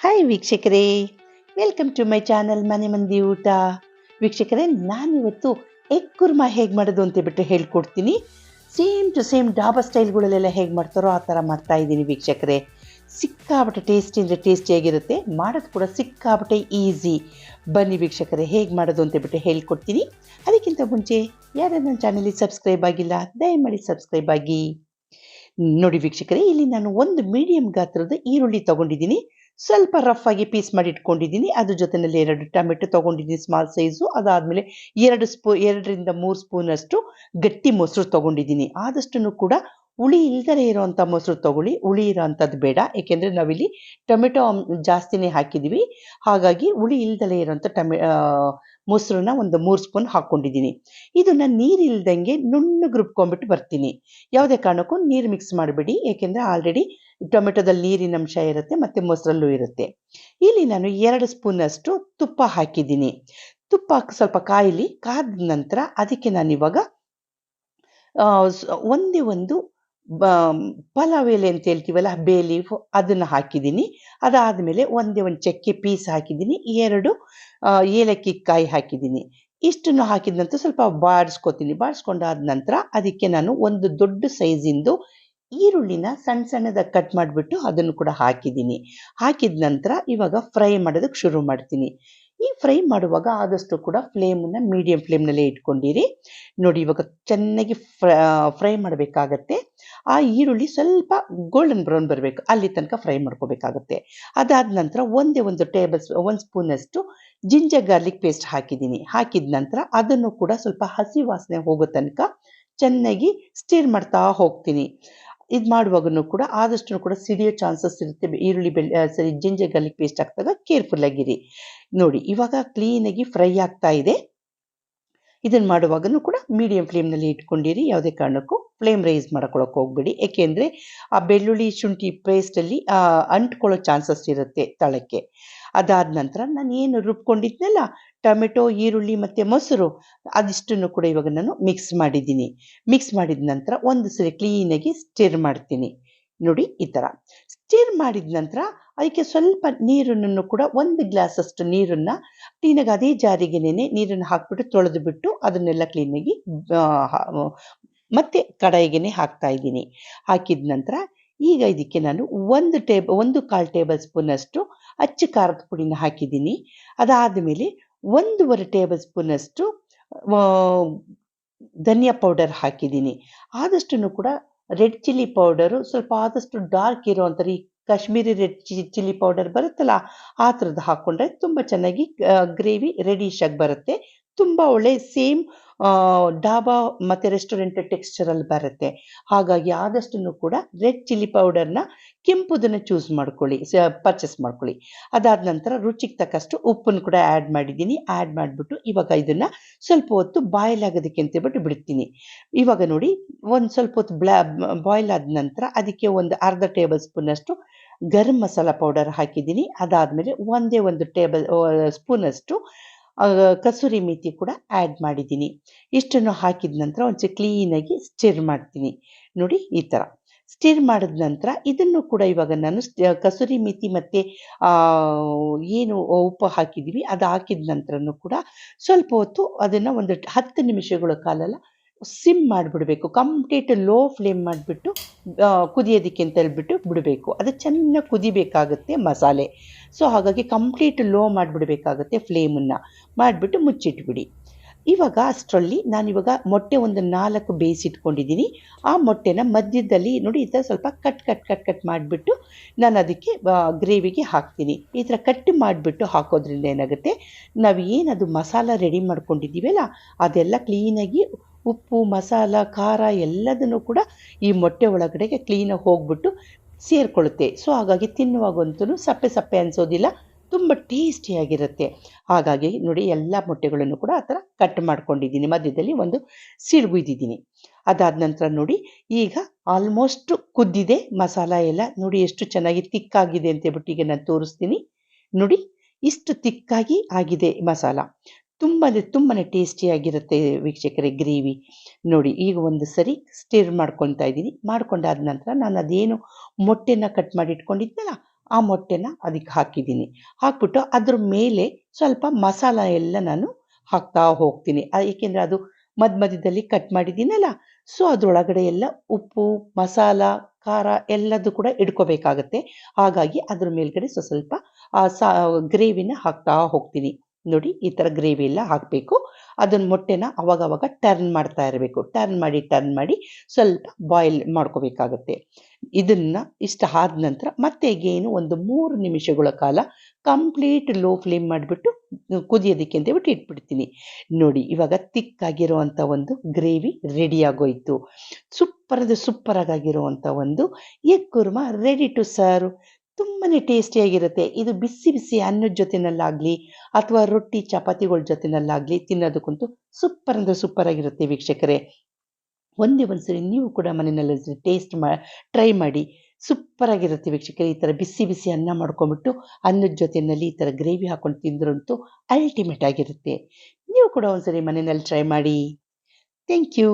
Hi ವೀಕ್ಷಕರೇ. Welcome to my channel ಮನೆ ಮಂದಿ ಊಟ. ವೀಕ್ಷಕರೇ, ನಾನಿವತ್ತು ಎಗ್ ಕುರ್ಮಾ ಹೇಗೆ ಮಾಡೋದು ಅಂತ ಬಿಟ್ಟು ಹೇಳ್ಕೊಡ್ತೀನಿ. ಸೇಮ್ ಟು ಸೇಮ್ ಡಾಬಾ ಸ್ಟೈಲ್ಗಳಲ್ಲೆಲ್ಲ ಹೇಗೆ ಮಾಡ್ತಾರೋ ಆ ಥರ ಮಾಡ್ತಾ ಇದ್ದೀನಿ ವೀಕ್ಷಕರೇ. ಸಿಕ್ಕಾಬಟ್ಟೆ ಟೇಸ್ಟಿ ಅಂದರೆ ಟೇಸ್ಟಿಯಾಗಿರುತ್ತೆ. ಮಾಡೋದು ಕೂಡ ಸಿಕ್ಕಾಬಟ್ಟೆ ಈಸಿ. ಬನ್ನಿ ವೀಕ್ಷಕರೇ, ಹೇಗೆ ಮಾಡೋದು ಅಂತ ಬಿಟ್ಟು ಹೇಳ್ಕೊಡ್ತೀನಿ. ಅದಕ್ಕಿಂತ ಮುಂಚೆ ಯಾರು ನನ್ನ ಚಾನಲಿಗೆ ಸಬ್ಸ್ಕ್ರೈಬ್ ಆಗಿಲ್ಲ, ದಯಮಾಡಿ ಸಬ್ಸ್ಕ್ರೈಬ್ ಆಗಿ. ನೋಡಿ ವೀಕ್ಷಕರೇ, ಇಲ್ಲಿ ನಾನು ಒಂದು ಮೀಡಿಯಂ ಗಾತ್ರದ ಈರುಳ್ಳಿ ತಗೊಂಡಿದ್ದೀನಿ. ಸ್ವಲ್ಪ ರಫ್ ಆಗಿ ಪೀಸ್ ಮಾಡಿ ಇಟ್ಕೊಂಡಿದ್ದೀನಿ ಅದ್ರ ಜೊತೆಯಲ್ಲಿ ಎರಡು ಟೊಮೆಟೊ ತಗೊಂಡಿದ್ದೀನಿ ಸ್ಮಾಲ್ ಸೈಜು ಅದಾದ್ಮೇಲೆ ಎರಡು ಸ್ಪೂ, ಎರಡರಿಂದ ಮೂರು ಸ್ಪೂನಷ್ಟು ಗಟ್ಟಿ ಮೊಸರು ತಗೊಂಡಿದ್ದೀನಿ. ಆದಷ್ಟು ಕೂಡ ಹುಳಿ ಇಲ್ದಲೇ ಇರೋವಂಥ ಮೊಸರು ತೊಗೊಳ್ಳಿ. ಹುಳಿ ಇರೋವಂಥದ್ದು ಬೇಡ. ಏಕೆಂದರೆ ನಾವಿಲ್ಲಿ ಟೊಮೆಟೊ ಜಾಸ್ತಿನೇ ಹಾಕಿದ್ದೀವಿ. ಹಾಗಾಗಿ ಹುಳಿ ಇಲ್ದಲೇ ಇರೋವಂಥ ಟೊಮೆ ಮೊಸರನ್ನ ಒಂದು ಮೂರು ಸ್ಪೂನ್ ಹಾಕ್ಕೊಂಡಿದ್ದೀನಿ. ಇದನ್ನು ನೀರು ಇಲ್ದಂಗೆ ನುಣ್ಣಗೆ ರುಬ್ಕೊಂಡ್ಬಿಟ್ಟು ಬರ್ತೀನಿ. ಯಾವುದೇ ಕಾರಣಕ್ಕೂ ನೀರು ಮಿಕ್ಸ್ ಮಾಡಬೇಡಿ. ಏಕೆಂದರೆ ಆಲ್ರೆಡಿ ಟೊಮೆಟೊದಲ್ಲಿ ನೀರಿನ ಅಂಶ ಇರುತ್ತೆ, ಮತ್ತು ಮೊಸರಲ್ಲೂ ಇರುತ್ತೆ. ಇಲ್ಲಿ ನಾನು ಎರಡು ಸ್ಪೂನಷ್ಟು ತುಪ್ಪ ಹಾಕಿದ್ದೀನಿ. ತುಪ್ಪ ಸ್ವಲ್ಪ ಕಾಯಿಲಿ, ಕಾದ ನಂತರ ಅದಕ್ಕೆ ನಾನು ಇವಾಗ ಒಂದೇ ಒಂದು ಪಲಾವ್ ಎಲೆ ಅಂತ ಹೇಳ್ತೀವಲ್ಲ ಬೇ ಲೀಫ್ ಅದನ್ನು ಹಾಕಿದ್ದೀನಿ. ಅದಾದಮೇಲೆ ಒಂದೇ ಒಂದು ಚಕ್ಕೆ ಪೀಸ್ ಹಾಕಿದ್ದೀನಿ. ಎರಡು ಏಲಕ್ಕಿ ಕಾಯಿ ಹಾಕಿದ್ದೀನಿ. ಇಷ್ಟನ್ನು ಹಾಕಿದ ನಂತರ ಸ್ವಲ್ಪ ಬಾಡಿಸ್ಕೊತೀನಿ ಬಾಡಿಸ್ಕೊಂಡಾದ ನಂತರ ಅದಕ್ಕೆ ನಾನು ಒಂದು ದೊಡ್ಡ ಸೈಜಿಂದು ಈರುಳ್ಳಿನ ಸಣ್ಣ ಸಣ್ಣದಾಗಿ ಕಟ್ ಮಾಡಿಬಿಟ್ಟು ಅದನ್ನು ಕೂಡ ಹಾಕಿದ್ದೀನಿ. ಹಾಕಿದ ನಂತರ ಇವಾಗ ಫ್ರೈ ಮಾಡೋದಕ್ಕೆ ಶುರು ಮಾಡ್ತೀನಿ. ಈ ಫ್ರೈ ಮಾಡುವಾಗ ಆದಷ್ಟು ಕೂಡ ಫ್ಲೇಮನ್ನು ಮೀಡಿಯಂ ಫ್ಲೇಮ್ನಲ್ಲೇ ಇಟ್ಕೊಂಡಿರಿ. ನೋಡಿ ಇವಾಗ ಚೆನ್ನಾಗಿ ಫ್ರೈ ಮಾಡಬೇಕಾಗತ್ತೆ. ಆ ಈರುಳ್ಳಿ ಸ್ವಲ್ಪ ಗೋಲ್ಡನ್ ಬ್ರೌನ್ ಬರಬೇಕು. ಅಲ್ಲಿ ತನಕ ಫ್ರೈ ಮಾಡ್ಕೋಬೇಕಾಗತ್ತೆ. ಅದಾದ ನಂತರ ಒಂದೇ ಒಂದು ಟೇಬಲ್ ಒಂದು ಸ್ಪೂನಷ್ಟು ಜಿಂಜರ್ ಗಾರ್ಲಿಕ್ ಪೇಸ್ಟ್ ಹಾಕಿದ್ದೀನಿ. ಹಾಕಿದ ನಂತರ ಅದನ್ನು ಕೂಡ ಸ್ವಲ್ಪ ಹಸಿ ವಾಸನೆ ಹೋಗೋ ತನಕ ಚೆನ್ನಾಗಿ ಸ್ಟೀರ್ ಮಾಡ್ತಾ ಹೋಗ್ತೀನಿ. ಇದು ಮಾಡುವಾಗನು ಕೂಡ ಆದಷ್ಟು ಕೂಡ ಸಿಡಿಯೋ ಚಾನ್ಸಸ್ ಇರುತ್ತೆ. ಈರುಳ್ಳಿ ಬೆಳ್ಳಿ ಸರಿ ಜಿಂಜೆ ಗಾರ್ಲಿಕ್ ಪೇಸ್ಟ್ ಹಾಕಿದಾಗ ಕೇರ್ಫುಲ್ ಆಗಿರಿ. ನೋಡಿ, ಇವಾಗ ಕ್ಲೀನಾಗಿ ಫ್ರೈ ಆಗ್ತಾ ಇದೆ. ಇದನ್ನು ಮಾಡುವಾಗನು ಕೂಡ ಮೀಡಿಯಂ ಫ್ಲೇಮ್ನಲ್ಲಿ ಇಟ್ಕೊಂಡಿರಿ. ಯಾವುದೇ ಕಾರಣಕ್ಕೂ ಫ್ಲೇಮ್ ರೈಸ್ ಮಾಡ್ಕೊಳಕ್ಕೆ ಹೋಗ್ಬೇಡಿ. ಏಕೆಂದರೆ ಆ ಬೆಳ್ಳುಳ್ಳಿ, ಶುಂಠಿ ಪೇಸ್ಟಲ್ಲಿ ಅಂಟ್ಕೊಳ್ಳೋ ಚಾನ್ಸಸ್ ಇರುತ್ತೆ ತಳಕ್ಕೆ. ಅದಾದ ನಂತರ ನಾನು ಏನು ರುಬ್ಕೊಂಡಿದ್ನಲ್ಲ ಟೊಮೆಟೊ, ಈರುಳ್ಳಿ ಮತ್ತು ಮೊಸರು ಅದಿಷ್ಟನ್ನು ಕೂಡ ಇವಾಗ ನಾನು ಮಿಕ್ಸ್ ಮಾಡಿದ್ದೀನಿ. ಮಿಕ್ಸ್ ಮಾಡಿದ ನಂತರ ಒಂದು ಸರಿ ಕ್ಲೀನಾಗಿ ಸ್ಟಿರ್ ಮಾಡ್ತೀನಿ. ನೋಡಿ ಈ ಥರ ಸ್ಟಿರ್ ಮಾಡಿದ ನಂತರ ಅದಕ್ಕೆ ಸ್ವಲ್ಪ ನೀರನ್ನು ಕೂಡ ಒಂದು ಗ್ಲಾಸಷ್ಟು ನೀರನ್ನು ಕ್ಲೀನಾಗಿ ಅದೇ ಜಾರಿಗೆನೇ ನೀರನ್ನು ಹಾಕ್ಬಿಟ್ಟು ತೊಳೆದು ಬಿಟ್ಟು ಅದನ್ನೆಲ್ಲ ಕ್ಲೀನಾಗಿ ಮತ್ತೆ ಕಡಾಯಿಗೆನೆ ಹಾಕ್ತಾ ಇದ್ದೀನಿ. ಹಾಕಿದ ನಂತರ ಈಗ ಇದಕ್ಕೆ ನಾನು ಒಂದು ಟೇಬ್, ಒಂದು ಕಾಲು ಟೇಬಲ್ ಸ್ಪೂನಷ್ಟು ಅಚ್ಚು ಖಾರದ ಪುಡಿನ ಹಾಕಿದ್ದೀನಿ. ಅದಾದ ಮೇಲೆ ಒಂದೂವರೆ ಟೇಬಲ್ ಸ್ಪೂನಷ್ಟು ಧನಿಯಾ ಪೌಡರ್ ಹಾಕಿದ್ದೀನಿ. ಆದಷ್ಟು ಕೂಡ ರೆಡ್ ಚಿಲ್ಲಿ ಪೌಡರು, ಸ್ವಲ್ಪ ಆದಷ್ಟು ಡಾರ್ಕ್ ಇರೋವಂಥ ಈ ಕಾಶ್ಮೀರಿ ರೆಡ್ ಚಿ, ಚಿಲ್ಲಿ ಪೌಡರ್ ಬರುತ್ತಲ್ಲ, ಆ ಥರದ್ದು ಹಾಕ್ಕೊಂಡ್ರೆ ತುಂಬ ಚೆನ್ನಾಗಿ ಗ್ರೇವಿ ರೆಡಿಶಾಗಿ ಬರುತ್ತೆ. ತುಂಬ ಒಳ್ಳೆ ಸೇಮ್ ಡಾಬಾ ಮತ್ತು ರೆಸ್ಟೋರೆಂಟ್ ಟೆಕ್ಸ್ಚರಲ್ಲಿ ಬರುತ್ತೆ. ಹಾಗಾಗಿ ಆದಷ್ಟು ಕೂಡ ರೆಡ್ ಚಿಲ್ಲಿ ಪೌಡರ್ನ ಕೆಂಪುದನ್ನು ಚೂಸ್ ಮಾಡ್ಕೊಳ್ಳಿ ಪರ್ಚೇಸ್ ಮಾಡ್ಕೊಳ್ಳಿ. ಅದಾದ ನಂತರ ರುಚಿಗೆ ತಕ್ಕಷ್ಟು ಉಪ್ಪನ್ನು ಕೂಡ ಆ್ಯಡ್ ಮಾಡಿದ್ದೀನಿ. ಆ್ಯಡ್ ಮಾಡಿಬಿಟ್ಟು ಇವಾಗ ಇದನ್ನು ಸ್ವಲ್ಪ ಹೊತ್ತು ಬಾಯ್ಲ್ ಆಗೋದಕ್ಕೆ ಅಂತೇಳ್ಬಿಟ್ಟು ಬಿಡ್ತೀನಿ. ಇವಾಗ ನೋಡಿ, ಒಂದು ಸ್ವಲ್ಪ ಹೊತ್ತು ಬ್ಲಾ ಬಾಯ್ಲ್ ಆದ ನಂತರ ಅದಕ್ಕೆ ಒಂದು ಅರ್ಧ ಟೇಬಲ್ ಸ್ಪೂನಷ್ಟು ಗರಂ ಮಸಾಲ ಪೌಡರ್ ಹಾಕಿದ್ದೀನಿ. ಅದಾದಮೇಲೆ ಒಂದೇ ಒಂದು ಟೇಬಲ್ ಸ್ಪೂನಷ್ಟು ಕಸೂರಿ ಮೇಥಿ ಕೂಡ ಆ್ಯಡ್ ಮಾಡಿದ್ದೀನಿ. ಇಷ್ಟನ್ನು ಹಾಕಿದ ನಂತರ ಒಂಚೂರು ಕ್ಲೀನಾಗಿ ಸ್ಟಿರ್ ಮಾಡ್ತೀನಿ. ನೋಡಿ ಈ ಥರ ಸ್ಟಿರ್ ಮಾಡಿದ ನಂತರ ಇದನ್ನು ಕೂಡ ಇವಾಗ ನಾನು ಕಸೂರಿ ಮೇಥಿ ಮತ್ತು ಏನು ಉಪ್ಪು ಹಾಕಿದ್ದೀವಿ ಅದು ಹಾಕಿದ ನಂತರನೂ ಕೂಡ ಸ್ವಲ್ಪ ಹೊತ್ತು ಅದನ್ನು ಒಂದು ಹತ್ತು ನಿಮಿಷಗಳ ಕಾಲೆಲ್ಲ ಸಿಮ್ ಮಾಡಿಬಿಡಬೇಕು ಕಂಪ್ಲೀಟ್ ಲೋ ಫ್ಲೇಮ್ ಮಾಡಿಬಿಟ್ಟು ಕುದಿಯೋದಕ್ಕೆ ಅಂತ ಹೇಳ್ಬಿಟ್ಟು ಬಿಡಬೇಕು. ಅದು ಚೆನ್ನಾಗಿ ಕುದಿಬೇಕಾಗುತ್ತೆ ಮಸಾಲೆ. ಸೊ ಹಾಗಾಗಿ ಕಂಪ್ಲೀಟ್ ಲೋ ಮಾಡಿಬಿಡ್ಬೇಕಾಗುತ್ತೆ ಫ್ಲೇಮನ್ನು ಮಾಡಿಬಿಟ್ಟು ಮುಚ್ಚಿಟ್ಬಿಡಿ. ಇವಾಗ ಅಷ್ಟರಲ್ಲಿ ನಾನಿವಾಗ ಮೊಟ್ಟೆ ಒಂದು ನಾಲ್ಕು ಬೇಯಿಸಿಟ್ಕೊಂಡಿದ್ದೀನಿ. ಆ ಮೊಟ್ಟೆನ ಮಧ್ಯದಲ್ಲಿ ನೋಡಿ, ಈ ಥರ ಸ್ವಲ್ಪ ಕಟ್ ಕಟ್ ಕಟ್ ಕಟ್ ಮಾಡಿಬಿಟ್ಟು ನಾನು ಅದಕ್ಕೆ ಗ್ರೇವಿಗೆ ಹಾಕ್ತೀನಿ. ಈ ಥರ ಕಟ್ ಮಾಡಿಬಿಟ್ಟು ಹಾಕೋದ್ರಿಂದ ಏನಾಗುತ್ತೆ? ನಾವು ಏನದು ಮಸಾಲ ರೆಡಿ ಮಾಡ್ಕೊಂಡಿದ್ದೀವಲ್ಲ, ಅದೆಲ್ಲ ಕ್ಲೀನಾಗಿ ಉಪ್ಪು, ಮಸಾಲ, ಖಾರ ಎಲ್ಲದನ್ನು ಕೂಡ ಈ ಮೊಟ್ಟೆ ಒಳಗಡೆಗೆ ಕ್ಲೀನಾಗಿ ಹೋಗ್ಬಿಟ್ಟು ಸೇರಿಕೊಳ್ಳುತ್ತೆ. ಸೊ ಹಾಗಾಗಿ ತಿನ್ನುವಾಗಂತೂ ಸಪ್ಪೆ ಸಪ್ಪೆ ಅನಿಸೋದಿಲ್ಲ. ತುಂಬ ಟೇಸ್ಟಿಯಾಗಿರುತ್ತೆ ಹಾಗಾಗಿ ನೋಡಿ ಎಲ್ಲ ಮೊಟ್ಟೆಗಳನ್ನು ಕೂಡ ಆ ಥರ ಕಟ್ ಮಾಡ್ಕೊಂಡಿದ್ದೀನಿ. ಮಧ್ಯದಲ್ಲಿ ಒಂದು ಸಿಳ್ಗುಯ್ದಿದ್ದೀನಿ ಅದಾದ ನಂತರ ನೋಡಿ ಈಗ ಆಲ್ಮೋಸ್ಟ್ ಕುದ್ದಿದೆ. ಮಸಾಲ ಎಲ್ಲ ನೋಡಿ ಎಷ್ಟು ಚೆನ್ನಾಗಿ ತಿಕ್ಕಾಗಿದೆ ಅಂತೇಳ್ಬಿಟ್ಟು ಈಗ ನಾನು ತೋರಿಸ್ತೀನಿ. ನೋಡಿ ಇಷ್ಟು ತಿಕ್ಕಾಗಿ ಆಗಿದೆ ಮಸಾಲ. ತುಂಬ ಅಂದರೆ ತುಂಬಾ ಟೇಸ್ಟಿಯಾಗಿರುತ್ತೆ ವೀಕ್ಷಕರೇ ಗ್ರೇವಿ. ನೋಡಿ, ಈಗ ಒಂದು ಸರಿ ಸ್ಟಿರ್ ಮಾಡ್ಕೊತಾ ಇದ್ದೀನಿ. ಮಾಡ್ಕೊಂಡಾದ ನಂತರ ನಾನು ಅದೇನು ಮೊಟ್ಟೆನ ಕಟ್ ಮಾಡಿ ಇಟ್ಕೊಂಡಿದ್ನಲ್ಲ, ಆ ಮೊಟ್ಟೆನ ಅದಕ್ಕೆ ಹಾಕಿದ್ದೀನಿ. ಹಾಕ್ಬಿಟ್ಟು ಅದ್ರ ಮೇಲೆ ಸ್ವಲ್ಪ ಮಸಾಲ ಎಲ್ಲ ನಾನು ಹಾಕ್ತಾ ಹೋಗ್ತೀನಿ. ಏಕೆಂದರೆ ಅದು ಮಧ್ಯ ಮಧ್ಯದಲ್ಲಿ ಕಟ್ ಮಾಡಿದ್ದೀನಲ್ಲ, ಸೊ ಅದರೊಳಗಡೆ ಎಲ್ಲ ಉಪ್ಪು, ಮಸಾಲ, ಖಾರ ಎಲ್ಲದೂ ಕೂಡ ಇಡ್ಕೋಬೇಕಾಗತ್ತೆ ಹಾಗಾಗಿ ಅದ್ರ ಮೇಲ್ಗಡೆ ಸ್ವಲ್ಪ ಸಾ, ಗ್ರೇವಿನ ಹಾಕ್ತಾ ಹೋಗ್ತೀನಿ. ನೋಡಿ ಈ ಥರ ಗ್ರೇವಿ ಎಲ್ಲ ಹಾಕಬೇಕು. ಅದನ್ನ ಮೊಟ್ಟೆನ ಅವಾಗವಾಗ ಅವಾಗ ಟರ್ನ್ ಮಾಡ್ತಾ ಇರಬೇಕು. ಟರ್ನ್ ಮಾಡಿ ಟರ್ನ್ ಮಾಡಿ ಸ್ವಲ್ಪ ಬಾಯ್ಲ್ ಮಾಡ್ಕೋಬೇಕಾಗತ್ತೆ. ಇದನ್ನ ಇಷ್ಟ ಆದ ನಂತರ ಮತ್ತೆ ಏನು ಒಂದು ಮೂರು ನಿಮಿಷಗಳ ಕಾಲ ಕಂಪ್ಲೀಟ್ ಲೋ ಫ್ಲೇಮ್ ಮಾಡಿಬಿಟ್ಟು ಕುದಿಯೋದಕ್ಕೆ ಅಂತ ಹೇಳ್ಬಿಟ್ಟು ಇಟ್ಬಿಡ್ತೀನಿ. ನೋಡಿ ಇವಾಗ ತಿಕ್ಕಾಗಿರುವಂಥ ಒಂದು ಗ್ರೇವಿ ರೆಡಿ ಆಗೋಯ್ತು. ಸೂಪರ್ ಅಂದರೆ ಸೂಪರ್ ಆಗಿರುವಂಥ ಒಂದು egg kurma ready to serve ತುಂಬಾ ಟೇಸ್ಟಿಯಾಗಿರುತ್ತೆ ಇದು ಬಿಸಿ ಬಿಸಿ ಅನ್ನದ ಜೊತೆನಲ್ಲಾಗಲಿ ಅಥವಾ ರೊಟ್ಟಿ ಚಪಾತಿಗಳ ಜೊತೆನಲ್ಲಾಗಲಿ ತಿನ್ನೋದಕ್ಕಂತೂ ಸೂಪರ್ ಅಂದರೆ ಸೂಪರ್ ಆಗಿರುತ್ತೆ ವೀಕ್ಷಕರೇ. ಒಂದೇ ಸರಿ ನೀವು ಕೂಡ ಮನೆಯಲ್ಲಿ ಟೇಸ್ಟ್ ಮಾ ಟ್ರೈ ಮಾಡಿ ಸೂಪರ್ ಆಗಿರುತ್ತೆ ವೀಕ್ಷಕರೇ. ಈ ಥರ ಬಿಸಿ ಬಿಸಿ ಅನ್ನ ಮಾಡ್ಕೊಂಬಿಟ್ಟು ಅನ್ನದ ಜೊತೆಯಲ್ಲಿ ಈ ಥರ ಗ್ರೇವಿ ಹಾಕೊಂಡು ತಿಂದ್ರಂತೂ ಅಲ್ಟಿಮೇಟ್ ಆಗಿರುತ್ತೆ. ನೀವು ಕೂಡ ಒಂದ್ಸರಿ ಮನೆಯಲ್ಲಿ ಟ್ರೈ ಮಾಡಿ. Thank you